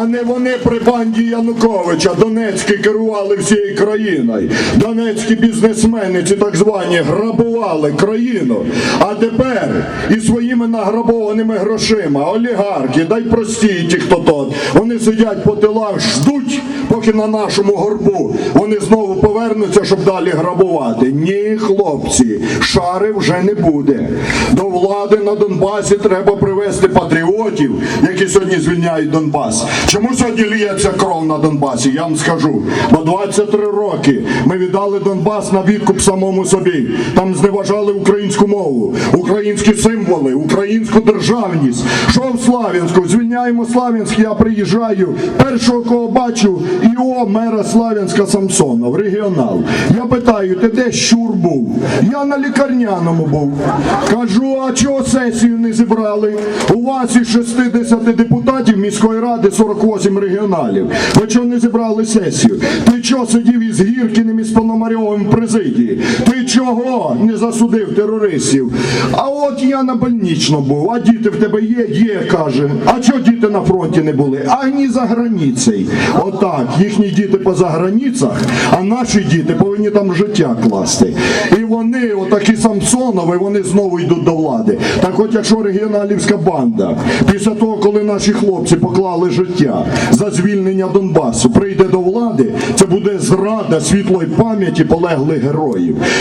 а не вони при банді Януковича Донецькі керували всією країною. Донецькі бізнесмени, ці так звані, грабували країну. А тепер і своїми награбованими грошима, олігархи, дай прості ті, хто тут, вони сидять по тилах, ждуть, поки на нашому горбу вони знову повернуться, щоб далі грабувати. Ні, хлопці, шари вже не буде. До влади на Донбасі треба привести патріотів, які сьогодні звільняють Донбас. Чому сьогодні ліється кров на Донбасі? Я вам скажу. Бо 23 роки ми віддали Донбас на відкуп самому собі. Там зневажали українську мову, українські символи, українську державність. Що в Слав'янську? Звільняємо Слав'янськ, я приїжджаю. Першого, кого бачу, ІО мера Слав'янська Самсонов, регіонал. Я питаю, ти де щур був? Я на лікарняному був. Кажу, а чого сесію не зібрали? У вас із 60 депутатів міської ради 48 регіоналів. Ви чого не зібрали сесію? Ти чого сидів із Гіркіним і з Пономарьовим в президії? Ти чого не засудив терористів? А от я на больничному був, а діти в тебе є? Є, каже. А чого діти на фронті не були? А ні за границею. Отак, їхні діти поза границях, а наші діти повинні там життя класти. І отакі Самсонови, вони знову йдуть до влади. Так от якщо регіоналівська банда, після того, коли наші хлопці поклали життя за звільнення Донбасу, прийде до влади, це буде зрада світлої пам'яті полеглих героїв.